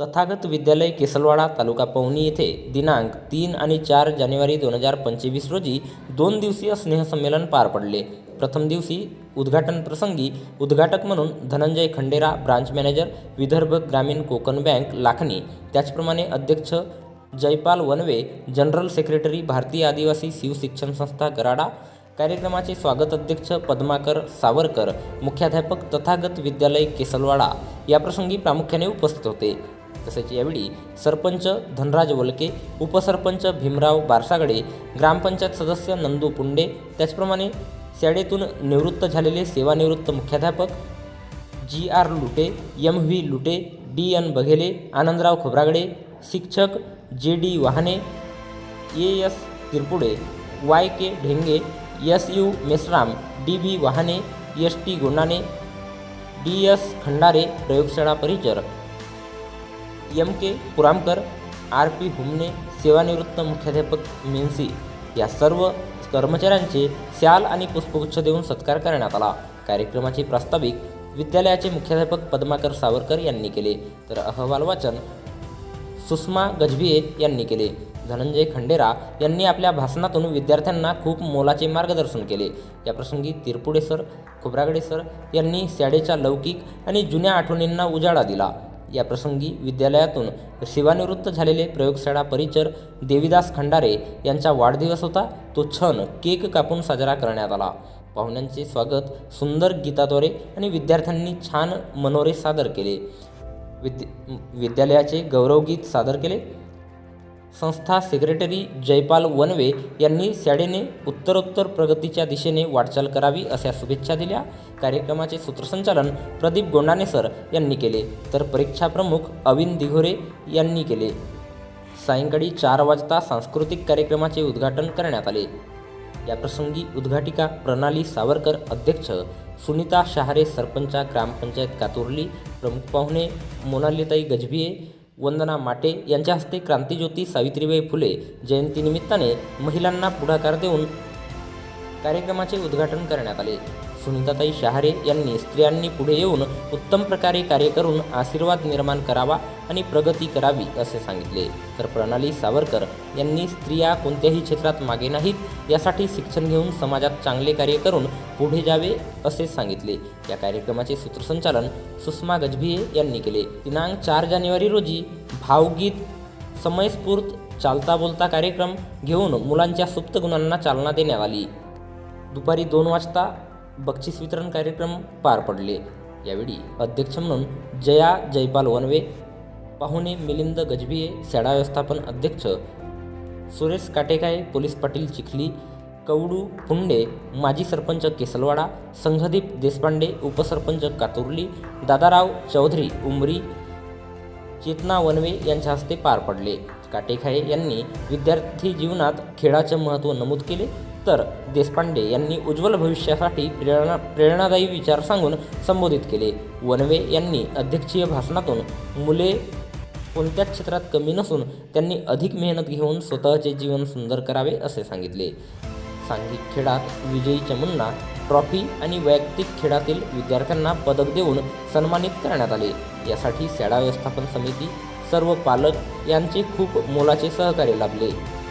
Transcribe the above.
तथागत विद्यालय केसलवाडा तालुका पवनी येथे दिनांक तीन आणि चार जानेवारी दोन हजार पंचवीस रोजी दोन दिवसीय स्नेहसंमेलन पार पडले. प्रथम दिवशी उद्घाटन प्रसंगी उद्घाटक म्हणून Dhananjay Khandera branch manager Vidarbha Gramin Konkan bank Lakhani त्याचप्रमाणे अध्यक्ष जयपाल वनवे जनरल सेक्रेटरी भारतीय आदिवासी शिवशिक्षण संस्था गराडा कार्यक्रमाचे स्वागत अध्यक्ष पद्माकर सावरकर मुख्याध्यापक तथागत विद्यालय केसलवाडा याप्रसंगी प्रामुख्याने उपस्थित होते. तसेच यावेळी सरपंच धनराज वलके उपसरपंच भीमराव बारसागडे ग्रामपंचायत सदस्य नंदू पुंडे त्याचप्रमाणे शाळेतून निवृत्त झालेले सेवानिवृत्त मुख्याध्यापक G R Lute M V Lute D N Baghele Anandrao Khobragade शिक्षक J D Wahane A S Tirpude Y K Dhenge S U Meshram D B Wahane S T Gondane D S Khandare प्रयोगशाळा परिचर M K Puramkar R P Humne सेवानिवृत्त मुख्याध्यापक मेन्सी या सर्व कर्मचाऱ्यांचे शाल आणि पुष्पगुच्छ देऊन सत्कार करण्यात आला. कार्यक्रमाचे प्रास्ताविक विद्यालयाचे मुख्याध्यापक पद्माकर सावरकर यांनी केले. तर अहवाल वाचन सुषमा गजभिये यांनी केले. धनंजय खंडेरा यांनी आपल्या भाषणातून विद्यार्थ्यांना खूप मोलाचे मार्गदर्शन केले. याप्रसंगी तिरपुडे सर खोब्रागडे सर यांनी शाळेच्या लौकिक आणि जुन्या आठवणींना उजाळा दिला. याप्रसंगी विद्यालयातून सेवानिवृत्त झालेले प्रयोगशाळा परिचर देविदास खंडारे यांचा वाढदिवस होता. तो क्षण केक कापून साजरा करण्यात आला. पाहुण्यांचे स्वागत सुंदर गीताद्वारे आणि विद्यार्थ्यांनी छान मनोरे सादर केले. विद्य विद्यालयाचे गौरवगीत सादर केले. संस्था सेक्रेटरी जयपाल वनवे यांनी शाळेने उत्तरोत्तर प्रगतीच्या दिशेने वाटचाल करावी अशा शुभेच्छा दिल्या. कार्यक्रमाचे सूत्रसंचालन प्रदीप गोंडाने सर यांनी केले. तर परीक्षा प्रमुख अविन दिघोरे यांनी केले. सायंकाळी चार वाजता सांस्कृतिक कार्यक्रमाचे उद्घाटन करण्यात आले. याप्रसंगी उद्घाटिका प्रणाली सावरकर अध्यक्ष सुनीता शहारे सरपंचा ग्रामपंचायत कातुर्ली प्रमुख पाहुणे मोनालीताई गजभिये वंदना माटे यांच्या हस्ते क्रांतिज्योती सावित्रीबाई फुले जयंतीनिमित्ताने महिलांना पुढाकार देऊन कार्यक्रमाचे उद्घाटन करण्यात आले. सुनीताताई शहारे यांनी स्त्रियांनी पुढे येऊन उत्तम प्रकारे कार्य करून आशीर्वाद निर्माण करावा आणि प्रगती करावी असे सांगितले. तर प्रणाली सावरकर यांनी स्त्रिया कोणत्याही क्षेत्रात मागे नाहीत यासाठी शिक्षण घेऊन समाजात चांगले कार्य करून पुढे जावे असे सांगितले. या कार्यक्रमाचे सूत्रसंचालन सुषमा गजभिये यांनी केले. दिनांक चार जानेवारी रोजी भावगीत समयस्फूर्त चालता बोलता कार्यक्रम घेऊन मुलांच्या सुप्त गुणांना चालना देण्यात आली. दुपारी दोन वाजता बक्षीस वितरण कार्यक्रम पार पडले. यावेळी अध्यक्ष म्हणून जया जयपाल वनवे पाहुणे मिलिंद गजबिये सॅडा व्यवस्थापन अध्यक्ष. सुरेश काटेकाय पोलीस पाटील चिखली कवडू पुंडे माजी सरपंच केसलवाडा संघदीप देशपांडे उपसरपंच कातुर्ली दादाराव चौधरी उमरी चेतना वनवे यांच्या हस्ते पार पडले. काटेखाये यांनी विद्यार्थी जीवनात खेळाचे महत्त्व नमूद केले तर देशपांडे यांनी उज्ज्वल भविष्यासाठी प्रेरणा प्रेरणादायी विचार सांगून संबोधित केले. वनवे यांनी अध्यक्षीय भाषणातून मुले कोणत्याच क्षेत्रात कमी नसून त्यांनी अधिक मेहनत घेऊन स्वतःचे जीवन सुंदर करावे असे सांगितले. सांघिक खेळात विजयी चमूंना ट्रॉफी आणि वैयक्तिक खेळातील विद्यार्थ्यांना पदक देऊन सन्मानित करण्यात आले. यासाठी शाळा व्यवस्थापन समिती सर्व पालक यांचे खूप मोलाचे सहकार्य लाभले.